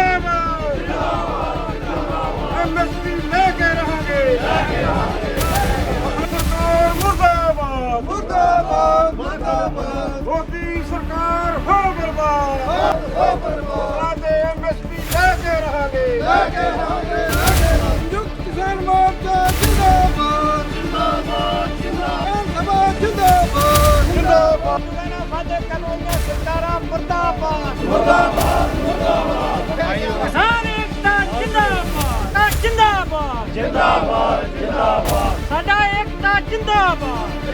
ਮੁਰਦਾਬਾਦ ਜਿੰਦਾਬਾਦ ਐਮਐਸਪੀ ਲੈ ਕੇ ਰਹਾਂਗੇ ਲੈ ਕੇ ਰਹਾਂਗੇ ਸਰਕਾਰ ਮੁਰਦਾਬਾਦ ਮੁਰਦਾਬਾਦ ਮੁਰਦਾਬਾਦ ਮੋਦੀ ਸਰਕਾਰ ਹੋ ਬਰਬਾਦ ਹੋ ਬਰਬਾਦ ਤੇ ਐਮਐਸਪੀ ਲੈ ਕੇ ਰਹਾਂਗੇ ਲੈ ਕੇ ਰਹਾਂਗੇ ਸੰਯੁਕਤ ਕਿਸਾਨ ਮੋਰਚਾ ਜਿੰਦਾਬਾਦ ਜਿੰਦਾਬਾਦ ਜਿੰਦਾਬਾਦ ਜਿੰਦਾਬਾਦ ਜਿੰਦਾਬਾਦ ਸਾਡੇ ਕਾਨੂੰਨੀਆਂ ਸਰਕਾਰਾਂ ਮੁਰਦਾਬਾਦ। ਕਿਸਾਨ ਏਕਤਾ ਜਿੰਦਾਬਾਦ। ਜਿੰਦਾਬਾਦ ਜਿੰਦਾਬਾਦ। ਜਿੰਦਾਬਾਦ ਸਾਡਾ ਏਕਤਾ ਜਿੰਦਾਬਾਦ।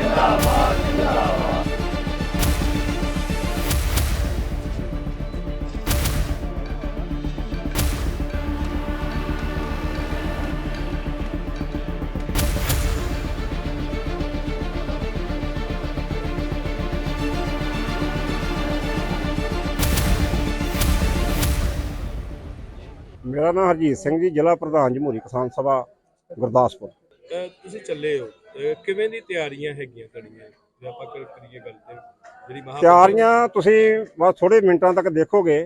ਮੇਰਾ ਨਾਮ ਹਰਜੀਤ ਸਿੰਘ ਜੀ ਜ਼ਿਲ੍ਹਾ ਪ੍ਰਧਾਨ ਜਮਹੂਰੀ ਕਿਸਾਨ ਸਭਾ ਗੁਰਦਾਸਪੁਰ। ਤੁਸੀਂ ਚੱਲੇ ਹੋ। ਕਿਵੇਂ ਦੀ ਤਿਆਰੀਆਂ ਹੈਗੀਆਂ ਤੁਹਾਡੀਆਂ? ਜੇ ਆਪਾਂ ਕਰ ਕਰੀਏ ਗੱਲ ਤੇ ਜਿਹੜੀ ਮਹਾ ਤਿਆਰੀਆਂ ਤੁਸੀਂ ਬਸ ਥੋੜੇ ਮਿੰਟਾਂ ਤੱਕ ਦੇਖੋਗੇ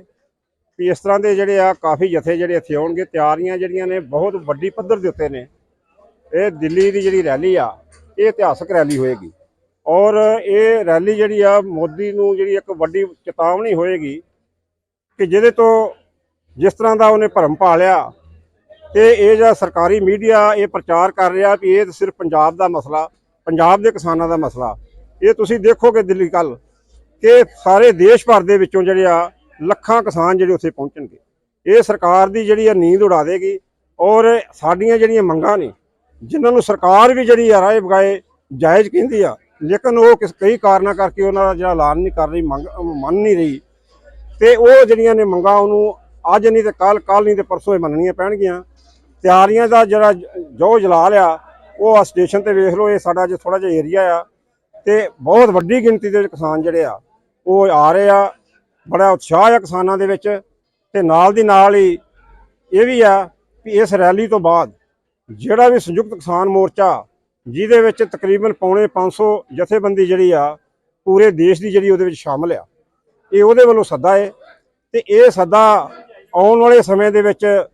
ਵੀ ਇਸ ਤਰ੍ਹਾਂ ਦੇ ਜਿਹੜੇ ਆ ਕਾਫੀ ਜਥੇ ਜਿਹੜੇ ਇੱਥੇ ਆਉਣਗੇ। ਤਿਆਰੀਆਂ ਜਿਹੜੀਆਂ ਨੇ ਬਹੁਤ ਵੱਡੀ ਪੱਧਰ ਦੇ ਉੱਤੇ ਨੇ। ਇਹ ਦਿੱਲੀ ਦੀ ਜਿਹੜੀ ਰੈਲੀ ਆ ਇਹ ਇਤਿਹਾਸਕ ਰੈਲੀ ਹੋਏਗੀ। ਔਰ ਇਹ ਰੈਲੀ ਜਿਹੜੀ ਆ ਮੋਦੀ ਨੂੰ ਜਿਹੜੀ ਇੱਕ ਵੱਡੀ ਚੇਤਾਵਨੀ ਹੋਏਗੀ ਕਿ ਜਿਹਦੇ ਤੋਂ ਜਿਸ ਤਰ੍ਹਾਂ ਦਾ ਉਹਨੇ ਭਰਮ ਪਾਲਿਆ ਤੇ ਇਹ ਜਿਹੜਾ ਸਰਕਾਰੀ ਮੀਡੀਆ ਇਹ ਪ੍ਰਚਾਰ ਕਰ ਰਿਹਾ ਵੀ ਇਹ ਤਾਂ ਸਿਰਫ ਪੰਜਾਬ ਦਾ ਮਸਲਾ, ਪੰਜਾਬ ਦੇ ਕਿਸਾਨਾਂ ਦਾ ਮਸਲਾ। ਇਹ ਤੁਸੀਂ ਦੇਖੋਗੇ ਦਿੱਲੀ ਕੱਲ ਕਿ ਸਾਰੇ ਦੇਸ਼ ਭਰ ਦੇ ਵਿੱਚੋਂ ਜਿਹੜੇ ਆ ਲੱਖਾਂ ਕਿਸਾਨ ਜਿਹੜੇ ਉੱਥੇ ਪਹੁੰਚਣਗੇ। ਇਹ ਸਰਕਾਰ ਦੀ ਜਿਹੜੀ ਆ ਨੀਂਦ ਉਡਾ ਦੇਗੀ ਔਰ ਸਾਡੀਆਂ ਜਿਹੜੀਆਂ ਮੰਗਾਂ ਨੇ, ਜਿਨ੍ਹਾਂ ਨੂੰ ਸਰਕਾਰ ਵੀ ਜਿਹੜੀ ਆ ਰਾਏ ਬਗਾਏ ਜਾਇਜ਼ ਕਹਿੰਦੀ ਆ, ਲੇਕਿਨ ਉਹ ਕਿਸ ਕਈ ਕਾਰਨਾਂ ਕਰਕੇ ਉਹਨਾਂ ਦਾ ਜਿਹੜਾ ਐਲਾਨ ਨਹੀਂ ਕਰ ਰਹੀ, ਮੰਗ, ਮੰਨ ਨਹੀਂ ਰਹੀ। ਤੇ ਉਹ ਜਿਹੜੀਆਂ ਨੇ ਮੰਗਾਂ ਉਹਨੂੰ ਅੱਜ ਨਹੀਂ ਤੇ ਕੱਲ ਕੱਲ ਨਹੀਂ ਤੇ ਪਰਸੋਂ ਇਹ ਮੰਨਣੀਆਂ ਪੈਣਗੀਆਂ। ਤਿਆਰੀਆਂ ਦਾ ਜਿਹੜਾ ਜੋ ਜਲਾਲ ਆ, ਉਹ ਆ ਸਟੇਸ਼ਨ ਤੇ ਵੇਖ ਲਓ, ਇਹ ਸਾਡਾ ਜੇ ਥੋੜਾ ਜਿਹਾ ਏਰੀਆ ਆ। ਤੇ ਬਹੁਤ ਵੱਡੀ ਗਿਣਤੀ ਦੇ ਵਿੱਚ ਕਿਸਾਨ ਜਿਹੜੇ ਆ, ਉਹ ਆ ਰਹੇ ਆ। ਬੜਾ ਉਤਸ਼ਾਹ ਆ ਕਿਸਾਨਾਂ ਦੇ ਵਿੱਚ। ਤੇ ਨਾਲ ਦੀ ਨਾਲ ਹੀ ਇਹ ਵੀ ਆ ਕਿ ਇਸ ਰੈਲੀ ਤੋਂ ਬਾਅਦ ਜਿਹੜਾ ਵੀ ਸੰਯੁਕਤ ਕਿਸਾਨ ਮੋਰਚਾ, ਜਿਹਦੇ ਵਿੱਚ ਤਕਰੀਬਨ ਪੌਣੇ 500 ਜਥੇਬੰਦੀ ਜਿਹੜੀ ਆ, ਪੂਰੇ ਦੇਸ਼ ਦੀ ਜਿਹੜੀ ਉਹਦੇ ਵਿੱਚ ਸ਼ਾਮਲ ਆ। ਇਹ ਉਹਦੇ ਵੱਲੋਂ ਸੱਦਾ ਹੈ ਤੇ ਇਹ ਸੱਦਾ ਆਉਣ ਵਾਲੇ ਸਮੇਂ ਦੇ ਵਿੱਚ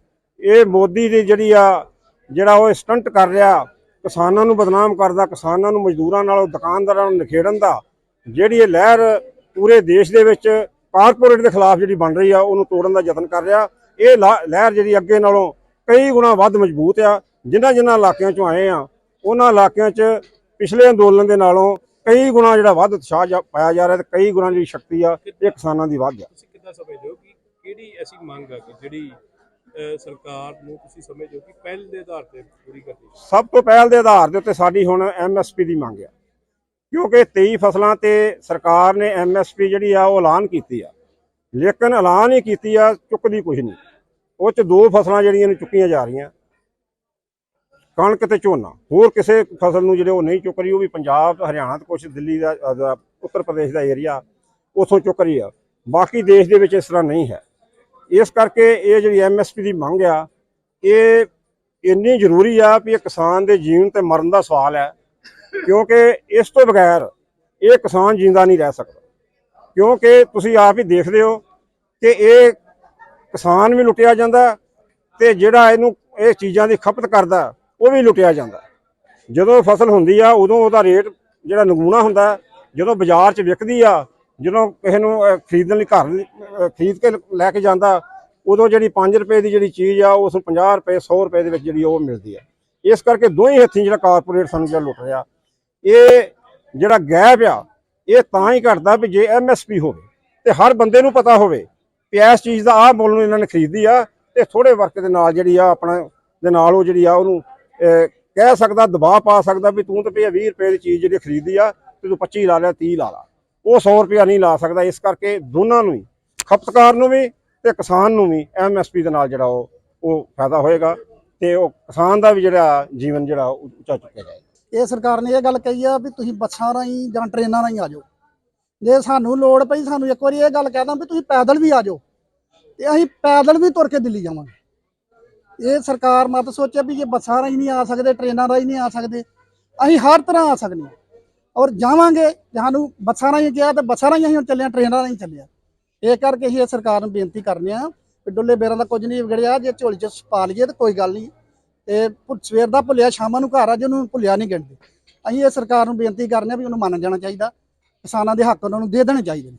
ਇਹ ਮੋਦੀ ਦੀ ਜਿਹੜੀ ਆ, ਜਿਹੜਾ ਉਹ ਸਟੰਟ ਕਰ ਰਿਹਾ, ਕਿਸਾਨਾਂ ਨੂੰ ਬਦਨਾਮ ਕਰਦਾ, ਕਿਸਾਨਾਂ ਨੂੰ ਮਜ਼ਦੂਰਾਂ ਨਾਲ, ਦੁਕਾਨਦਾਰਾਂ ਨੂੰ ਨਿਖੇੜਨ ਦਾ, ਜਿਹੜੀ ਇਹ ਲਹਿਰ ਪੂਰੇ ਦੇਸ਼ ਦੇ ਵਿੱਚ ਕਾਰਪੋਰੇਟ ਦੇ ਖਿਲਾਫ ਜਿਹੜੀ ਬਣ ਰਹੀ ਆ, ਉਹਨੂੰ ਤੋੜਨ ਦਾ ਯਤਨ ਕਰ ਰਿਹਾ। ਇਹ ਲਾ- ਲਹਿਰ ਜਿਹੜੀ ਅੱਗੇ ਨਾਲੋਂ ਕਈ ਗੁਣਾ ਵੱਧ ਮਜ਼ਬੂਤ ਆ। ਜਿਨ੍ਹਾਂ ਜਿਨ੍ਹਾਂ ਇਲਾਕਿਆਂ ਚੋਂ ਆਏ ਆ, ਉਹਨਾਂ ਇਲਾਕਿਆਂ 'ਚ ਪਿਛਲੇ ਅੰਦੋਲਨ ਦੇ ਨਾਲੋਂ ਕਈ ਗੁਣਾ ਜਿਹੜਾ ਵੱਧ ਉਤਸ਼ਾਹ ਜਾ- ਪਾਇਆ ਜਾ ਰਿਹਾ ਤੇ ਕਈ ਗੁਣਾ ਜਿਹੜੀ ਸ਼ਕਤੀ ਆ, ਇਹ ਕਿਸਾਨਾਂ ਦੀ ਵੱਧ ਆ। ਤੁਸੀਂ ਕਿੱਦਾਂ ਸਮਝਦੇ ਹੋ ਕਿ ਕਿਹੜੀ ਐਸੀ ਮੰਗ ਆ ਕਿ ਜਿਹੜੀ ਸਰਕਾਰ ਨੂੰ ਤੁਸੀਂ ਸਮਝਦੇ ਹੋ ਕਿ ਪਹਿਲ ਦੇ ਆਧਾਰ ਤੇ ਪੂਰੀ ਕਰਨੀ ਸਭ ਤੋਂ ਪਹਿਲ ਦੇ ਆਧਾਰ ਦੇ ਉੱਤੇ ਸਾਡੀ ਹੁਣ ਐਮਐਸਪੀ ਦੀ ਮੰਗ ਆ। ਕਿਉਂਕਿ 23 ਫਸਲਾਂ ਤੇ ਸਰਕਾਰ ਨੇ ਐਮਐਸਪੀ ਜਿਹੜੀ ਆ ਉਹ ਐਲਾਨ ਕੀਤੀ ਆ। ਲੇਕਿਨ ਐਲਾਨ ਹੀ ਕੀਤੀ ਆ, ਚੁੱਕਦੀ ਕੁਝ ਨਹੀਂ। ਉਹ ਚ ਦੋ ਫਸਲਾਂ ਜਿਹੜੀਆਂ ਨੇ ਚੁੱਕੀਆਂ ਜਾ ਰਹੀਆਂ। ਕਣਕ ਤੇ ਝੋਨਾ। ਹੋਰ ਕਿਸੇ ਫਸਲ ਨੂੰ ਜਿਹੜੇ ਉਹ ਨਹੀਂ ਚੁੱਕ ਰਹੀ, ਉਹ ਵੀ ਪੰਜਾਬ, ਹਰਿਆਣਾ ਤੇ ਕੁਝ ਦਿੱਲੀ ਦਾ, ਉੱਤਰ ਪ੍ਰਦੇਸ਼ ਦਾ ਏਰੀਆ, ਉਥੋਂ ਚੁੱਕ ਰਹੀ ਆ। ਬਾਕੀ ਦੇਸ਼ ਦੇ ਵਿੱਚ ਇਸ ਤਰ੍ਹਾਂ ਨਹੀਂ ਹੈ। ਇਸ ਕਰਕੇ ਇਹ ਜਿਹੜੀ ਐਮਐਸਪੀ ਦੀ ਮੰਗ ਆ, ਇਹ ਇੰਨੀ ਜ਼ਰੂਰੀ ਆ ਵੀ ਇਹ ਕਿਸਾਨ ਦੇ ਜੀਣ ਤੇ ਮਰਨ ਦਾ ਸਵਾਲ ਹੈ, ਕਿਉਂਕਿ ਇਸ ਤੋਂ ਬਗੈਰ ਇਹ ਕਿਸਾਨ ਜਿੰਦਾ ਨਹੀਂ ਰਹਿ ਸਕਦਾ। ਕਿਉਂਕਿ ਤੁਸੀਂ ਆਪ ਹੀ ਦੇਖਦੇ ਹੋ ਕਿ ਇਹ ਕਿਸਾਨ ਵੀ ਲੁੱਟਿਆ ਜਾਂਦਾ ਤੇ ਜਿਹੜਾ ਇਹਨੂੰ ਇਹ ਚੀਜ਼ਾਂ ਦੀ ਖਪਤ ਕਰਦਾ, ਉਹ ਵੀ ਲੁੱਟਿਆ ਜਾਂਦਾ। ਜਦੋਂ ਫਸਲ ਹੁੰਦੀ ਆ, ਉਦੋਂ ਉਹਦਾ ਰੇਟ ਜਿਹੜਾ ਨਗੂਣਾ ਹੁੰਦਾ, ਜਦੋਂ ਬਾਜ਼ਾਰ 'ਚ ਵਿਕਦੀ ਆ ਜਦੋਂ ਕਿਸੇ ਨੂੰ ਖਰੀਦਣ ਲਈ ਘਰ ਖਰੀਦ ਕੇ ਲੈ ਕੇ ਜਾਂਦਾ, ਉਦੋਂ ਜਿਹੜੀ 5 ਰੁਪਏ ਦੀ ਜਿਹੜੀ ਚੀਜ਼ ਆ, ਉਸ ਨੂੰ 50 ਰੁਪਏ 100 ਰੁਪਏ ਦੇ ਵਿੱਚ ਜਿਹੜੀ ਉਹ ਮਿਲਦੀ ਆ। ਇਸ ਕਰਕੇ ਦੋਹੀਂ ਹੱਥੀਂ ਜਿਹੜਾ ਕਾਰਪੋਰੇਟ ਸਾਨੂੰ ਜਿਹੜਾ ਲੁੱਟ ਰਿਹਾ, ਇਹ ਜਿਹੜਾ ਗੈਪ ਆ, ਇਹ ਤਾਂ ਹੀ ਘਟਦਾ ਵੀ ਜੇ ਐਮਐਸਪੀ ਹੋਵੇ ਤੇ ਹਰ ਬੰਦੇ ਨੂੰ ਪਤਾ ਹੋਵੇ ਕਿ ਇਸ ਚੀਜ਼ ਦਾ ਆਹ ਮੁੱਲ ਨੂੰ ਇਹਨਾਂ ਨੇ ਖਰੀਦੀ ਆ ਤੇ ਥੋੜੇ ਵਰਕ ਦੇ ਨਾਲ ਜਿਹੜੀ ਆ ਆਪਣਾ, ਦੇ ਨਾਲ ਉਹ ਜਿਹੜੀ ਆ ਉਹਨੂੰ ਕਹਿ ਸਕਦਾ, ਦਬਾਅ ਪਾ ਸਕਦਾ ਵੀ ਤੂੰ ਤੇ ਭਈ 20 ਰੁਪਏ ਦੀ ਚੀਜ਼ ਜਿਹੜੀ ਖਰੀਦੀ ਆ, ਤੇ ਤੂੰ 25 ਲਾ ਲਿਆ 30 ਲਾ ਲਾ। ਉਹ 100 ਰੁਪਇਆ ਨਹੀਂ ਲਾ ਸਕਦਾ, ਇਸ ਕਰਕੇ ਦੋਨਾਂ ਨੂੰ ਹੀ, ਖਪਤਕਾਰ ਨੂੰ ਵੀ ਤੇ ਕਿਸਾਨ ਨੂੰ ਵੀ ਐਮਐਸਪੀ ਦੇ ਨਾਲ ਜਿਹੜਾ ਉਹ ਉਹ ਫਾਇਦਾ ਹੋਏਗਾ ਤੇ ਉਹ ਕਿਸਾਨ ਦਾ ਵੀ ਜਿਹੜਾ ਜੀਵਨ ਜਿਹੜਾ ਉਹ ਉੱਚਾ ਚੁੱਕਿਆ ਜਾਏਗਾ। ਇਹ ਸਰਕਾਰ ਨੇ ਇਹ ਗੱਲ ਕਹੀ ਆ ਵੀ ਤੁਸੀਂ ਬੱਸਾਂ ਰਾਹੀਂ ਜਾਂ ਟ੍ਰੇਨਾਂ ਰਾਹੀਂ ਆ ਜਾਓ। ਜੇ ਸਾਨੂੰ ਲੋੜ ਪਈ ਸਾਨੂੰ ਇੱਕ ਵਾਰੀ ਇਹ ਗੱਲ ਕਹਿ ਦਾਂ ਵੀ ਤੁਸੀਂ ਪੈਦਲ ਵੀ ਆ ਜਾਓ ਤੇ ਅਸੀਂ ਪੈਦਲ ਵੀ ਤੁਰ ਕੇ ਦਿੱਲੀ ਜਾਵਾਂਗੇ। ਇਹ ਸਰਕਾਰ ਮਤ ਸੋਚਿਆ ਵੀ ਜੇ ਬੱਸਾਂ ਰਾਹੀਂ ਨਹੀਂ ਆ ਸਕਦੇ, ਟ੍ਰੇਨਾਂ ਰਾਹੀਂ ਨਹੀਂ ਆ ਸਕਦੇ, ਅਸੀਂ ਹਰ ਤਰ੍ਹਾਂ ਆ ਸਕਦੇ ਹਾਂ। ਔਰ ਜਾਵਾਂਗੇ ਜੇ ਸਾਨੂੰ ਬੱਸਾਂ ਰਾਹੀਂ ਗਿਆ ਤੇ ਬੱਸਾਂ ਰਾਹੀਂ ਅਸੀਂ ਹੁਣ ਚੱਲੇ ਹਾਂ, ਟ੍ਰੇਨਾਂ ਰਾਹੀਂ ਚੱਲੇ ਹਾਂ। ਇਹ ਕਰਕੇ ਅਸੀਂ ਇਹ ਸਰਕਾਰ ਨੂੰ ਬੇਨਤੀ ਕਰਨੇ ਆ ਵੀ ਡੁੱਲੇ ਬੇਰਾਂ ਦਾ ਕੁਝ ਨਹੀਂ ਵਿਗੜਿਆ, ਜੇ ਝੋਲੀ ਚ ਪਾ ਲਈਏ ਤਾਂ ਕੋਈ ਗੱਲ ਨਹੀਂ। ਤੇ ਭੁ- ਸਵੇਰ ਦਾ ਭੁੱਲਿਆ, ਸ਼ਾਮਾਂ ਨੂੰ ਘਰ ਆ ਜੇ, ਉਹਨੂੰ ਭੁੱਲਿਆ ਨਹੀਂ ਗਿਣਦੇ। ਅਸੀਂ ਇਹ ਸਰਕਾਰ ਨੂੰ ਬੇਨਤੀ ਕਰਨੇ ਆ ਵੀ ਉਹਨੂੰ ਮੰਨ ਜਾਣਾ ਚਾਹੀਦਾ। ਕਿਸਾਨਾਂ ਦੇ ਹੱਕ ਉਹਨਾਂ ਨੂੰ ਦੇ ਦੇਣੇ ਚਾਹੀਦੇ ਨੇ,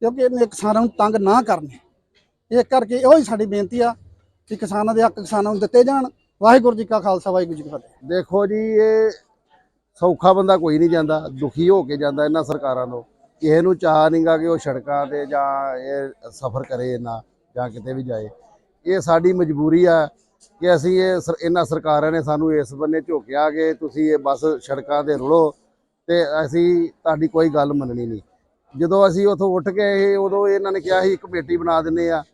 ਕਿਉਂਕਿ ਇਹਨੇ ਕਿਸਾਨਾਂ ਨੂੰ ਤੰਗ ਨਾ ਕਰਨੇ। ਇਹ ਕਰਕੇ ਇਹੋ ਹੀ ਸਾਡੀ ਬੇਨਤੀ ਆ ਕਿ ਕਿਸਾਨਾਂ ਦੇ ਹੱਕ ਕਿਸਾਨਾਂ ਨੂੰ ਦਿੱਤੇ ਜਾਣ। ਵਾਹਿਗੁਰੂ ਜੀ ਕਾ ਖਾਲਸਾ, ਵਾਹਿਗੁਰੂ ਜੀ ਕੀ ਫਤਿਹ। ਦੇਖੋ ਜੀ, ਇਹ ਸੌਖਾ ਬੰਦਾ ਕੋਈ ਨਹੀਂ ਜਾਂਦਾ, ਦੁਖੀ ਹੋ ਕੇ ਜਾਂਦਾ ਇਹਨਾਂ ਸਰਕਾਰਾਂ ਤੋਂ। ਕਿਸੇ ਨੂੰ ਚਾਹ ਨਹੀਂਗਾ ਕਿ ਉਹ ਸੜਕਾਂ ਤੇ ਜਾਂ ਇਹ ਸਫ਼ਰ ਕਰੇ ਨਾ ਜਾਂ ਕਿਤੇ ਵੀ ਜਾਏ। ਇਹ ਸਾਡੀ ਮਜਬੂਰੀ ਆ ਕਿ ਅਸੀਂ ਇਹ ਸਰ- ਇਹਨਾਂ ਸਰਕਾਰਾਂ ਨੇ ਸਾਨੂੰ ਇਸ ਬੰਨੇ ਝੋਕਿਆ ਕਿ ਤੁਸੀਂ ਇਹ ਬਸ ਸੜਕਾਂ ਤੇ ਰੁਲੋ ਤੇ ਅਸੀਂ ਤੁਹਾਡੀ ਕੋਈ ਗੱਲ ਮੰਨਣੀ ਨਹੀਂ। ਜਦੋਂ ਅਸੀਂ ਉੱਥੋਂ ਉੱਠ ਕੇ ਆਏ ਉਦੋਂ ਇਹਨਾਂ ਨੇ ਕਿਹਾ ਸੀ ਕਮੇਟੀ ਬਣਾ ਦਿੰਦੇ ਆ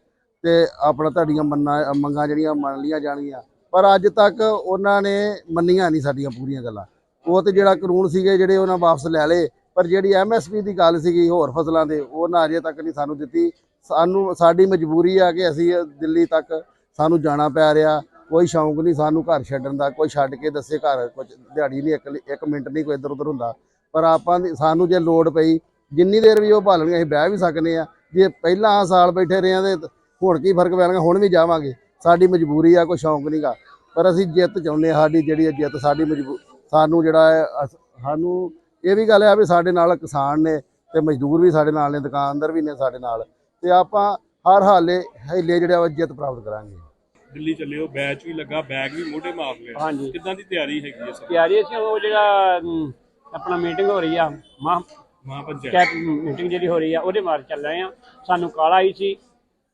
ਤੇ ਆਪਣਾ ਤੁਹਾਡੀਆਂ ਮੰਨਾਂ, ਮੰਗਾਂ ਜਿਹੜੀਆਂ ਮੰਨ ਲੀਆਂ ਜਾਣਗੀਆਂ। ਪਰ ਅੱਜ ਤੱਕ ਉਹਨਾਂ ਨੇ ਮੰਨੀਆਂ ਨਹੀਂ ਸਾਡੀਆਂ ਪੂਰੀਆਂ ਗੱਲਾਂ। ਉਹ ਤੇ ਜਿਹੜਾ ਕਾਨੂੰਨ ਸੀਗੇ ਜਿਹੜੇ ਉਹਨਾਂ ਵਾਪਸ ਲੈ ਲਏ, ਪਰ ਜਿਹੜੀ ਐਮਐਸਪੀ ਦੀ ਗੱਲ ਸੀਗੀ ਹੋਰ ਫਸਲਾਂ ਦੇ, ਉਹ ਨਾ ਅਜੇ ਤੱਕ ਨਹੀਂ ਸਾਨੂੰ ਦਿੱਤੀ। ਸਾਨੂੰ, ਸਾਡੀ ਮਜਬੂਰੀ ਆ ਕਿ ਅਸੀਂ ਦਿੱਲੀ ਤੱਕ ਸਾਨੂੰ ਜਾਣਾ ਪੈ ਰਿਹਾ। ਕੋਈ ਸ਼ੌਂਕ ਨਹੀਂ ਸਾਨੂੰ ਘਰ ਛੱਡਣ ਦਾ, ਕੋਈ ਛੱਡ ਕੇ ਦੱਸੇ ਘਰ ਕੁਝ ਦਿਹਾੜੀ ਨਹੀਂ, ਇੱਕ ਇੱਕ ਮਿੰਟ ਨਹੀਂ ਕੋਈ ਇੱਧਰ ਉੱਧਰ ਹੁੰਦਾ। ਪਰ ਆਪਾਂ ਦੀ, ਸਾਨੂੰ ਜੇ ਲੋੜ ਪਈ, ਜਿੰਨੀ ਦੇਰ ਵੀ ਉਹ ਭਾਲਣਗੇ, ਅਸੀਂ ਬਹਿ ਵੀ ਸਕਨੇ ਆ। ਜੇ ਪਹਿਲਾਂ ਸਾਲ ਬੈਠੇ ਰਹੇ ਆ ਤੇ ਹੁਣ ਕੀ ਫ਼ਰਕ ਪੈਣਗਾ, ਹੁਣ ਵੀ ਜਾਵਾਂਗੇ। ਸਾਡੀ ਮਜਬੂਰੀ ਆ, ਕੋਈ ਸ਼ੌਂਕ ਨਹੀਂਗਾ ਪਰ ਅਸੀਂ ਜਿੱਤ ਚਾਹੁੰਦੇ ਹਾਂ, ਸਾਡੀ ਜਿਹੜੀ ਇਹ ਜਿੱਤ, ਸਾਡੀ ਮਜਬੂ ਸਾਨੂੰ ਜਿਹੜਾ ਹੈ ਅਸ- ਸਾਨੂੰ ਇਹ ਵੀ ਗੱਲ ਆ ਵੀ ਸਾਡੇ ਨਾਲ ਕਿਸਾਨ ਨੇ ਤੇ ਮਜ਼ਦੂਰ ਵੀ ਸਾਡੇ ਨਾਲ ਨੇ ਦੁਕਾਨਦਾਰ ਵੀ ਨੇ ਸਾਡੇ ਨਾਲ ਤੇ ਆਪਾਂ ਹਰ ਹਾਲੇ ਹੀਲੇ ਜਿਹੜਾ ਵਾ ਜਿੱਤ ਪ੍ਰਾਪਤ ਕਰਾਂਗੇ। ਦਿੱਲੀ ਚੱਲੇ ਹੋ ਬੈਚ ਵੀ ਲੱਗਾ ਬੈਗ ਵੀ ਮੋਢੇ ਮਾਰ ਲਿਆ ਹਾਂਜੀ। ਕਿੱਦਾਂ ਦੀ ਤਿਆਰੀ ਹੈਗੀ ਹੈ ਸਰ? ਤਿਆਰੀ ਸੀ ਉਹ ਜਿਹੜਾ ਅਮ, ਆਪਣਾ ਮੀਟਿੰਗ ਹੋ ਰਹੀ ਆ ਮਹਾ ਮਹਾਂ ਪੰਚਾਇਤ ਕੈਟ ਮੀਟਿੰਗ ਜਿਹੜੀ ਹੋ ਰਹੀ ਆ ਉਹਦੇ ਮਾਰ ਚੱਲ ਰਹੇ ਆ। ਸਾਨੂੰ ਕਾਲ ਆਈ ਸੀ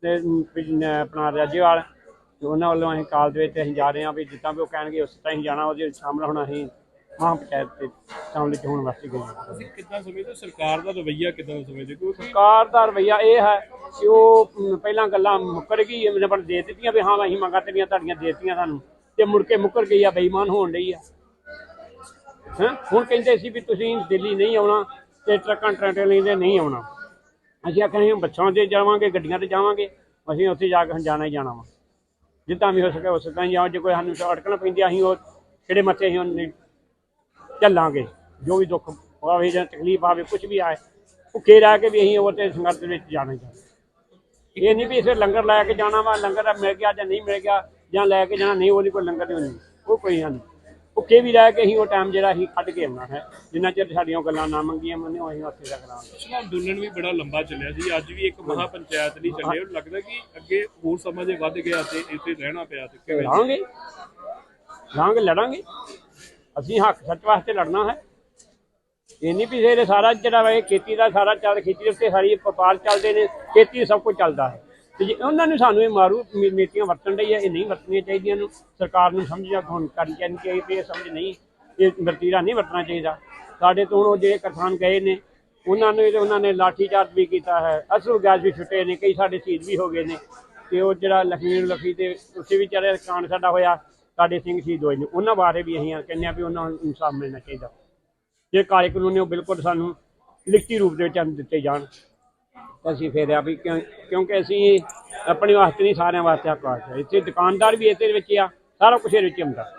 ਤੇ ਅਮ, ਆਪਣਾ ਰਾਜੇਵਾਲ ਤੇ ਉਹਨਾਂ ਵੱਲੋਂ ਅਸੀਂ ਕਾਲ ਦੇ ਵਿੱਚ ਅਸੀਂ ਜਾ ਰਹੇ ਆ ਵੀ ਜਿੱਦਾਂ ਵੀ ਉਹ ਕਹਿਣਗੇ ਉਸ ਤਰ੍ਹਾਂ ਹੀ ਜਾਣਾ ਉਹਦੇ ਵਿੱਚ ਸ਼ਾਮਲ ਹੋਣਾ ਅਸੀਂ ਮਹਾ ਪੰਚਾਇਤ ਤੇ ਸ਼ਾਮਲ ਚ ਹੋਣ ਵਾਸਤੇ ਗਏ ਹਾਂ। ਤੁਸੀਂ ਕਿੱਦਾਂ ਸਮਝਦੇ ਹੋ? ਸਰਕਾਰ ਦਾ ਰਵੱਈਆ ਕਿੱਦਾਂ ਦਾ ਸਮਝਦੇ ਹੋ? ਕਿਉਂਕਿ ਸਰਕਾਰ ਦਾ ਰਵਈਆ ਇਹ ਹੈ ਕਿ ਉਹ ਪਹਿਲਾਂ ਗੱਲਾਂ ਮੁੱਕਰ ਗਈ ਮੈਨੂੰ ਪਰ ਦੇ ਦਿੱਤੀਆਂ ਵੀ ਹਾਂ ਅਸੀਂ ਮੰਗਾਂ ਤੇਰੀਆਂ ਤੁਹਾਡੀਆਂ ਦੇ ਦਿੱਤੀਆਂ ਸਾਨੂੰ ਤੇ ਮੁੜ ਕੇ ਮੁੱਕਰ ਗਈ ਆ ਬੇਈਮਾਨ ਹੋਣ ਲਈ ਆ ਹੈਂ ਹੁਣ ਕਹਿੰਦੇ ਸੀ ਵੀ ਤੁਸੀਂ ਦਿੱਲੀ ਨਹੀਂ ਆਉਣਾ ਤੇ ਟਰੱਕਾਂ ਟਰੈਕਟਰ ਲੈਂਦੇ ਨਹੀਂ ਆਉਣਾ ਅਸੀਂ ਆਖਿਆ ਅਸੀਂ ਬੱਸਾਂ ਤੇ ਜਾਵਾਂਗੇ ਗੱਡੀਆਂ ਤੇ ਜਾਵਾਂਗੇ ਅਸੀਂ ਉੱਥੇ ਜਾ ਕੇ ਹੁਣ ਜਾਣਾ ਹੀ ਜਾਣਾ ਵਾ ਜਿੱਦਾਂ ਵੀ ਹੋ ਸਕੇ ਉਸ ਤਰ੍ਹਾਂ ਹੀ ਜਾਓ ਜੇ ਕੋਈ ਸਾਨੂੰ ਅਟਕਣ ਪੈਂਦੀ ਅਸੀਂ ਉਹ ਕਿਹੜੇ ਮੱਥੇ ਅਸੀਂ ਉਹਨੇ ਚੱਲਾਂਗੇ। ਜੋ ਵੀ ਦੁੱਖ ਆਵੇ ਜਾਂ ਤਕਲੀਫ ਆਵੇ ਕੁਝ ਵੀ ਆਏ ਭੁੱਖੇ ਰਹਿ ਕੇ ਵੀ ਅਸੀਂ ਉਹ ਤੇ ਦੇ ਵਿੱਚ ਜਾਣਾ ਹੀ ਜਾਣਾ। ਇਹ ਨਹੀਂ ਵੀ ਇਸੇ ਲੰਗਰ ਲੈ ਕੇ ਜਾਣਾ ਵਾ ਲੰਗਰ ਮਿਲ ਗਿਆ ਜਾਂ ਨਹੀਂ ਮਿਲ ਗਿਆ ਜਾਂ ਲੈ ਕੇ ਜਾਣਾ ਨਹੀਂ ਉਹਦੀ ਕੋਈ ਲੰਗਰ ਨਹੀਂ। ਹੋਣੀ ਉਹ ਕੋਈ ਨਹੀਂ। ਭੁੱਖੇ ਵੀ ਰਹਿ ਕੇ ਅਸੀਂ ਉਹ ਟਾਈਮ ਜਿਹੜਾ ਅਸੀਂ ਕੱਢ ਕੇ ਆਉਣਾ ਹੈ। ਜਿੰਨਾ ਚਿਰ ਸਾਡੀਆਂ ਗੱਲਾਂ ਨਾ ਮੰਗੀਆਂ ਮੰਨੇ ਅਸੀਂ ਉੱਥੇ ਤੱਕ ਰਹਾਂਗੇ ਪਿਛਲਾ ਅੰਦੋਲਨ ਵੀ ਬੜਾ ਲੰਬਾ ਚੱਲਿਆ ਸੀ। ਅੱਜ ਵੀ ਇੱਕ ਮਹਾ ਪੰਚਾਇਤ ਨਹੀਂ ਚੱਲੇ ਉਹ ਲੱਗਦਾ ਕਿ ਅੱਗੇ ਹੋਰ ਸਮਾਂ ਜੇ ਵੱਧ ਗਿਆ ਤੇ ਇੱਥੇ ਰਹਿਣਾ ਪਿਆ ਤੇ ਕਿਵੇਂ? ਲੜਾਂਗੇ ਲੜਾਂਗੇ। ਅਸੀਂ ਹੱਕ ਸੱਚ ਵਾਸਤੇ ਲੜਨਾ ਹੈ। ਇਹ ਨਹੀਂ ਵੀ ਇਹਦੇ ਸਾਰਾ ਜਿਹੜਾ ਵਾ ਇਹ ਖੇਤੀ ਦਾ ਸਾਰਾ ਚੱਲ, ਖੇਤੀ ਦੇ ਉੱਤੇ ਸਾਰੀ ਵਪਾਰ ਚੱਲਦੇ ਨੇ, ਖੇਤੀ ਸਭ ਕੁਝ ਚੱਲਦਾ ਹੈ। ਤੇ ਜੇ ਉਹਨਾਂ ਨੂੰ ਸਾਨੂੰ ਇਹ ਮਾਰੂ ਨੀ- ਨੀਤੀਆਂ ਵਰਤਣ ਲਈ ਹੈ, ਇਹ ਨਹੀਂ ਵਰਤਣੀਆਂ ਚਾਹੀਦੀਆਂ ਨੂੰ। ਸਰਕਾਰ ਨੂੰ ਸਮਝ ਹੁਣ ਕਰਨੀ ਚਾਹੀਦੀ ਕਿ ਇਹ ਸਮਝ ਨਹੀਂ, ਇਹ ਵਰਤੀਰਾ ਨਹੀਂ ਵਰਤਣਾ ਚਾਹੀਦਾ। ਸਾਡੇ ਤੋਂ ਹੁਣ ਉਹ ਜਿਹੜੇ ਕਿਸਾਨ ਗਏ ਨੇ, ਉਹਨਾਂ ਨੂੰ ਉਹਨਾਂ ਨੇ ਲਾਠੀ ਚਾਰਜ ਵੀ ਕੀਤਾ ਹੈ। ਅਸਲ ਗੈਸ ਵੀ ਛੁੱਟੇ ਨੇ, ਕਈ ਸਾਡੇ ਸ਼ਹੀਦ ਵੀ ਹੋ ਗਏ ਨੇ। ਤੇ ਉਹ ਜਿਹੜਾ ਲਖਮੀਰ ਲਖੀ ਤੇ ਉਸੇ ਵੀ ਕਾਂਡ ਸਾਡਾ ਹੋਇਆ। ਸਾਡੇ ਸਿੰਘ ਸ਼ਹੀਦ ਹੋਏ ਨੇ। ਉਹਨਾਂ ਬਾਰੇ ਵੀ ਅਸੀਂ ਕਹਿੰਦੇ ਆ ਵੀ ਉਹਨਾਂ ਨੂੰ ਇਨਸਾਫ ਮਿਲਣਾ ਚਾਹੀਦਾ ਜੇ ਕਾਲੇ ਕਾਨੂੰਨ ਨੇ ਉਹ ਬਿਲਕੁਲ ਸਾਨੂੰ ਲਿਖਤੀ ਰੂਪ ਦੇ ਵਿੱਚ ਸਾਨੂੰ ਦਿੱਤੇ ਜਾਣ ਅਸੀਂ ਫਿਰ ਆ ਵੀ ਕਿਉਂ- ਕਿਉਂਕਿ ਅਸੀਂ ਆਪਣੇ ਵਾਸਤੇ ਨਹੀਂ, ਸਾਰਿਆਂ ਵਾਸਤੇ ਹੱਕ ਵਾਸਤੇ ਇੱਥੇ ਦੁਕਾਨਦਾਰ ਵੀ ਇਹਦੇ ਵਿੱਚ ਆ, ਸਾਰਾ ਕੁਝ ਇਹਦੇ ਵਿੱਚ ਹੁੰਦਾ।